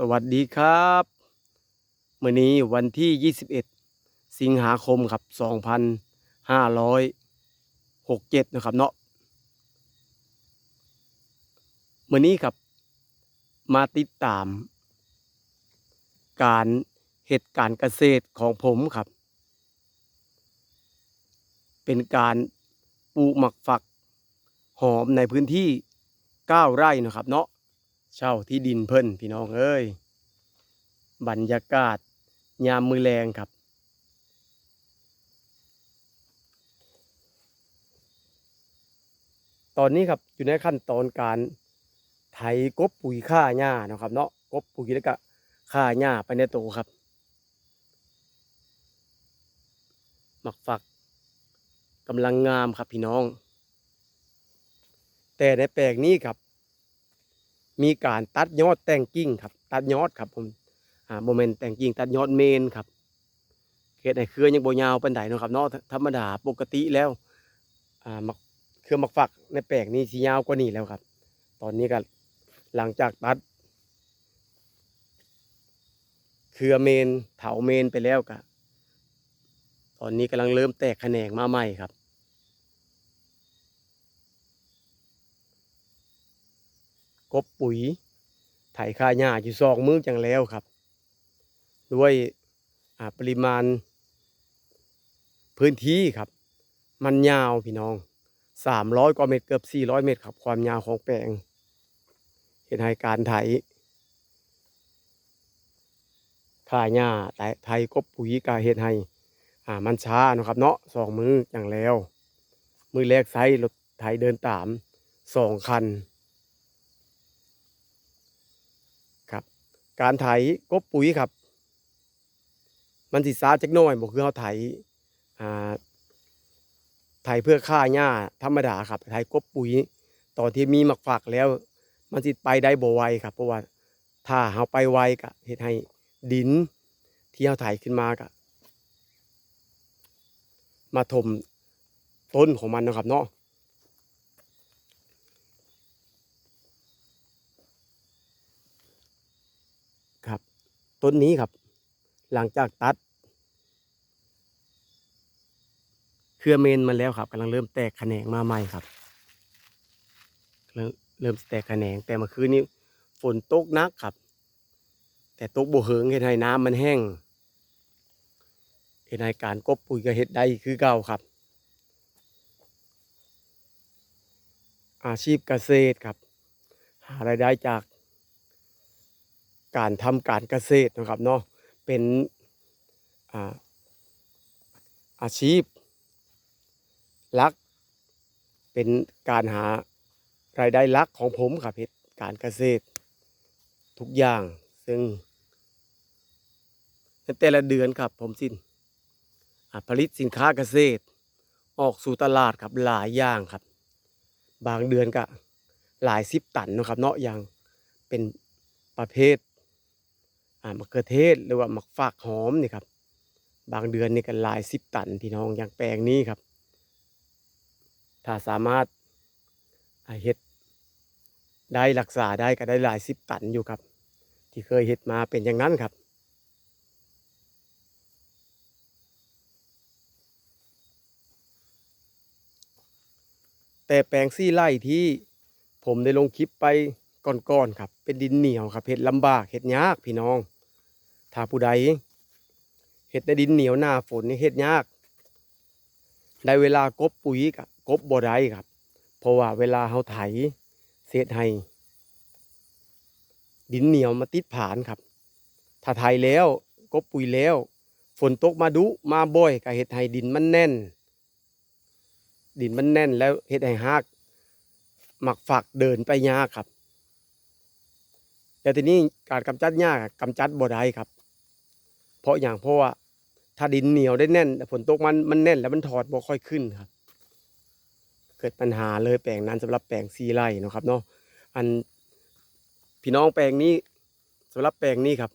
สวัสดีครับมื้อนี้วันที่ 21 สิงหาคมครับ 2567 นะครับเนาะมื้อนี้ครับ มาติดตาม การเหตุการณ์เกษตรของผมครับ เป็นการปลูกหมักฝักหอมในพื้นที่ 9 ไร่นะครับเนาะ เช่าที่ดินเพิ่นพี่น้องเอ้ยบรรยากาศยามมือแรงครับ ตอนนี้ครับอยู่ในขั้นตอนการไถกบปุ๋ยค่าหญ้านะครับ เนาะกบปุ๋ยแล้วก็ค่าหญ้าไปในโตครับหมักฝักกำลังงามครับพี่น้อง แต่ในแปลงนี้ครับ มีการตัดยอดแต่งกิ่งครับ ตัดยอดครับผมอ่าโมเมนต์แต่งกิ่งตัดยอดเมนครับเขตในเครือยังโบยาวปานใดเนาะครับเนาะธรรมดาปกติแล้วอ่ามักเครือมักฝักในแปลงนี้สิยาวกว่านี้แล้วครับ ตอนนี้ก็หลังจากตัด เครือเมนเถาเมนไปแล้วก็ตอนนี้กำลังเริ่มแตกแขนงมาใหม่ครับ กบปุ๋ย ไถค่าหญ้าอยู่ซองมือจังแล้วครับ ด้วยปริมาณ พื้นที่ครับ มันยาวพี่น้องสามร้อยกว่าเมตรเกือบสี่ร้อยเมตรครับ ความยาวของแปลงเห็นให้การไถค่าหญ้าไถไถกบปุ๋ยกาเฮ็ดให้อ่ามันช้านะครับเนาะสองมือจังแล้ว มือแรกไซรถไถเดินตามสองคัน ครับ การไถกบปุ๋ยครับ มันสิซาจักน่อยบ่คือเฮาไถอ่าไถเพื่อฆ่าหญ้าธรรมดาครับไถกบปุ๋ยตอนที่มีหมักฝักแล้ว มันสิไปได้บ่ไวครับ เพราะว่าถ้าเฮาไปไวก็เฮ็ดให้ดินที่เฮาไถขึ้นมาก็มาถมต้นของมันนะครับเนาะ ครับ ต้นนี้ครับ หลังจากตัด เครือเมนมาแล้วครับกำลังเริ่มแตกแขนงมาใหม่ครับ เริ่มเริ่มแตกแขนงแต่เมื่อคืนนี้ฝนตกหนักครับ แต่ตกบ่เหิงเห็นให้น้ำมันแห้งเห็นให้การกบปุ๋ยก็เฮ็ดได้คือเก่าครับ อาชีพเกษตรครับ หารายได้จาก การทำการเกษตรนะครับเนาะเป็นอาอาชีพหลัก เป็นการหารายได้หลักของผมครับเฮ็ดการเกษตร ทุกอย่างซึ่งในแต่ละเดือนครับผมสิ้นผลิตสินค้าเกษตร ออกสู่ตลาดครับหลายอย่างครับ บางเดือนก็หลายสิบตันนะครับเนาะอย่างเป็นประเภท มะเขือเทศหรือว่ามักฝากหอมนี่ครับ บางเดือนนี่ก็หลายสิบตันพี่น้องอย่างแปลงนี้ครับ ถ้าสามารถเฮ็ดได้รักษาได้ก็ได้หลายสิบตันอยู่ครับ ที่เคยเฮ็ดมาเป็นอย่างนั้นครับแต่แปลงซี่ไร่ที่ผมได้ลงคลิปไปก่อนๆครับ เป็นดินเหนียวครับเฮ็ดลำบากเฮ็ดยากพี่น้อง ถ้าผู้ใดเฮ็ดในดินเหนียวหน้าฝนนี่เฮ็ดยาก ได้เวลากบปุ๋ยกับกบบ่ได้ครับ เพราะว่าเวลาเฮาไถเศษให้ ดินเหนียวมาติดผานครับ ถ้าไถแล้วกบปุ๋ยแล้ว ฝนตกมาดุมาบ่อยก็เฮ็ดให้ดินมันแน่น ดินมันแน่นแล้วเฮ็ดให้หากหมักฝักเดินไปยากครับแต่ทีนี้การกำจัดหญ้ากำจัดบ่ได้ครับ เพราะอย่างเพราะว่าถ้าดินเหนียวได้แน่นแต่ฝนตกมันมันแน่นแล้วมันถอดบ่ค่อยขึ้นครับ เกิดปัญหาเลยแปลงนั้นสำหรับแปลงซีไร่นะครับเนาะอันพี่น้องแปลงนี้สำหรับแปลงนี้ครับ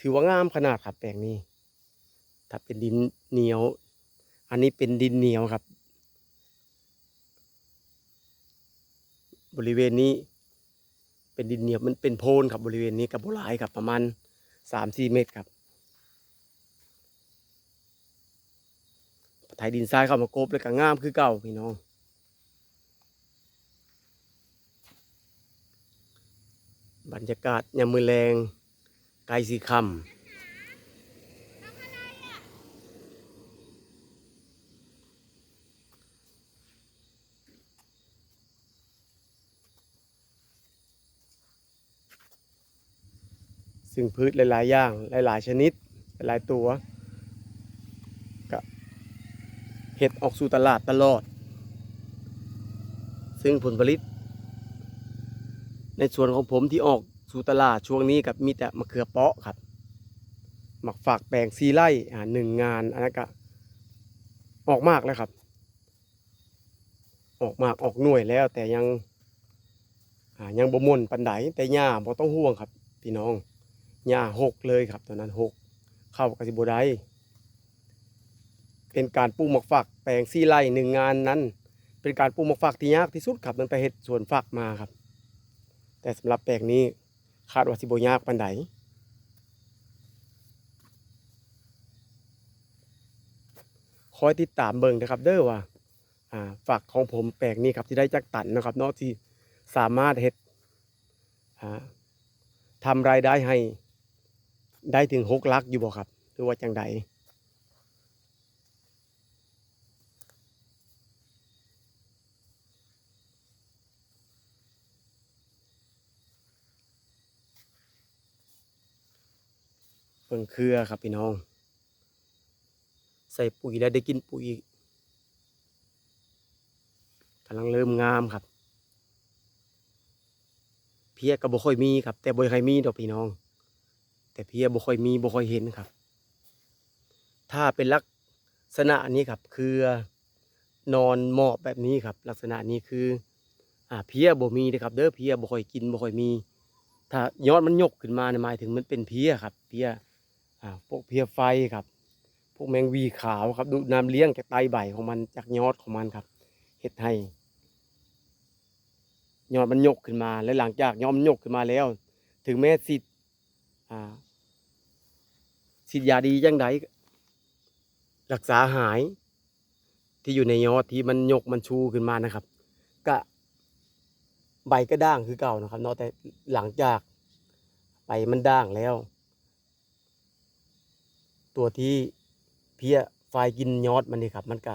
ถือว่างามขนาดครับ แปลงนี้ ถ้าเป็นดินเหนียว อันนี้เป็นดินเหนียวครับ บริเวณนี้ เป็นดินเหนียวมันเป็นโพนครับบริเวณนี้กับโบหลายครับประมาณสามสี่เมตรครับไถดินทรายเข้ามากบแล้วก็งามคือเก่าพี่น้องบรรยากาศยามมือแรงไกลสีคำ ซึ่งพืชหลาย ๆ อย่าง หลาย ๆ ชนิด หลาย ๆ ตัวก็เห็ดออกสู่ตลาดตลอด ซึ่งผลผลิต ในส่วนของผมที่ออกสู่ตลาดช่วงนี้กับมีแต่มะเขือเปาะครับหมักฝากแปลงซีไร่อ่าหนึ่งงานอันนั้นก็ออกมากแล้วครับ ออกมากออกหน่วยแล้วแต่ยังยังบ่มนปันไดแต่หญ้าบ่ต้องห่วงครับ พี่น้อง หญ้าหกเลยครับตอนนั้นหกเข้ากับสิบได้เป็นการปลูกหมักฝักแปลงซีไร่หนึ่งงานนั้น เป็นการปลูกหมักฝักที่ยากที่สุดครับมันไปเห็ดสวนฝักมาครับ แต่สำหรับแปลงนี้คาดว่าสิบยากปันไดคอยติดตามเบิ่งนะครับ เด้อว่าฝักของผมแปลงนี้ครับที่ได้จักตันนะครับนอกที่สามารถเฮ็ดทำรายได้ให้ ได้ถึงหกลักอยู่บ่ครับหรือว่าจังใดเบิ่งเครือครับพี่น้อง ใส่ปุ๋ยแล้วได้กินปุ๋ยกำลังเริ่มงามครับ เพียก็บ่ค่อยมีครับ แต่บ่ค่อยมีดอกพี่น้อง แต่เพียบ่ค่อยมีบ่ค่อยเห็นครับ ถ้าเป็นลักษณะนี้ครับ คือนอนหมอบแบบนี้ครับ ลักษณะนี้คืออ่าเพียบ่มีเด้อครับ เด้อเพียบ่ค่อยกินบ่ค่อยมี ถ้ายอดมันยกขึ้นมาหมายถึงมันเป็นเพียครับ เพียอ่าพวกเพียไฟครับ พวกแมงวีขาวครับ ดูน้ำเลี้ยงจากไตใบของมันจากยอดของมันครับเฮ็ดให้ยอดมันยกขึ้นมา และหลังจากยอดมันยกขึ้นมาแล้ว ถึงแม้สิ อ่าสิยาดีจังไดรักษาหาย ที่อยู่ในยอดที่มันยกมันชูขึ้นมานะครับ ก็ใบก็ด่างคือเก่านะครับเนาะแต่หลังจากใบมันด่างแล้ว ตัวที่เพี้ยไฟกินยอดมันนี่ครับ มันก็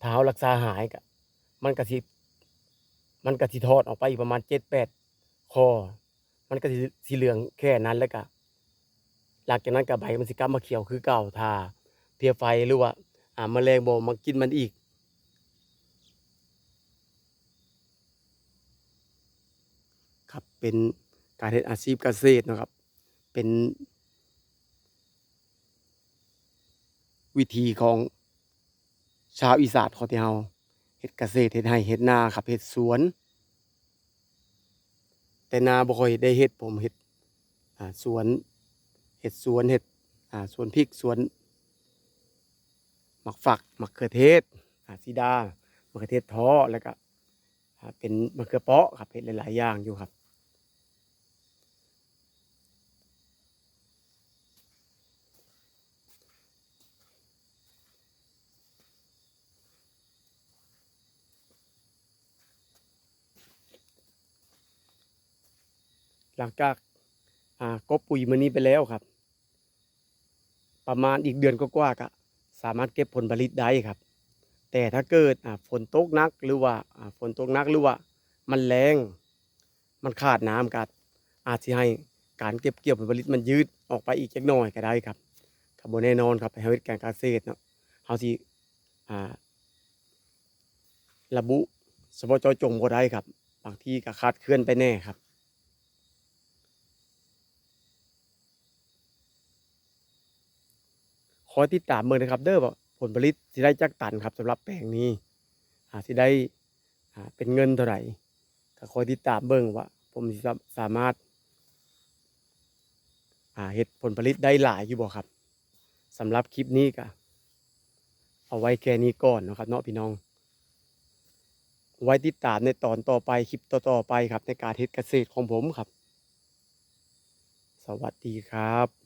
เท้ารักษาหายกะมันก็สิมันก็สิทอดออกไปอีกประมาณเจ็ดแปดคอ มันก็สิสีเหลืองแค่นั้นแล้วก็หลังจากนั้นกับใบมันสิกลับมาเขียวคือเก่าทาเพียไฟหรือว่าอ่าแมลงบ่มากินมันอีกครับเป็นการเฮ็ดอาชีพเกษตรนะครับ เป็นวิธีของชาวอีสานเขาที่เฮาเฮ็ดเกษตรเฮ็ดไร่เฮ็ดนาครับเฮ็ดสวน แต่นาบ่ค่อยได้เฮ็ดผมเฮ็ดสวนเฮ็ดสวนเฮ็ดสวนพริกสวนหมักฝักมักเขือเทศซีดามะเขือเทศท้อแล้วก็เป็นมะเขือเปาะครับเห็ดหลายๆอย่างอยู่ครับ หลังจากอ่ากบปุ๋ยมื้อนี้ไปแล้วครับ ประมาณอีกเดือนก็กว่าๆก็สามารถเก็บผลผลิตได้ครับ แต่ถ้าเกิดอ่าฝนตกนักหรือว่าอ่าฝนตกนักหรือว่า มันแรงมันขาดน้ำกัด อาจสิให้การเก็บเกี่ยวผลผลิตมันยืดออกไปอีกจักหน่อยก็ได้ครับครับบ่แน่นอนครับให้เฮ็ดการเกษตรเนาะเฮาสิอ่าระบุเฉพจจงบ่ได้ครับ บางที่ก็คาดเคลื่อนไปแน่ครับ คอยติดตามเบิ่งนะครับ เด้อว่าผลผลิตสิได้จักตันครับสำหรับแปลงนี้อ่าสิได้เป็นเงินเท่าไหร่ก็คอยติดตามเบิ่งว่า ผมสิสามารถเฮ็ดผลผลิตได้หลายอยู่บ่ครับสำหรับคลิปนี้ก็เอาไว้แค่นี้ก่อนนะครับเนาะพี่น้อง ไว้ติดตามในตอนต่อไปคลิปต่อๆไปครับ ในการเฮ็ดเกษตรของผมครับ สวัสดีครับ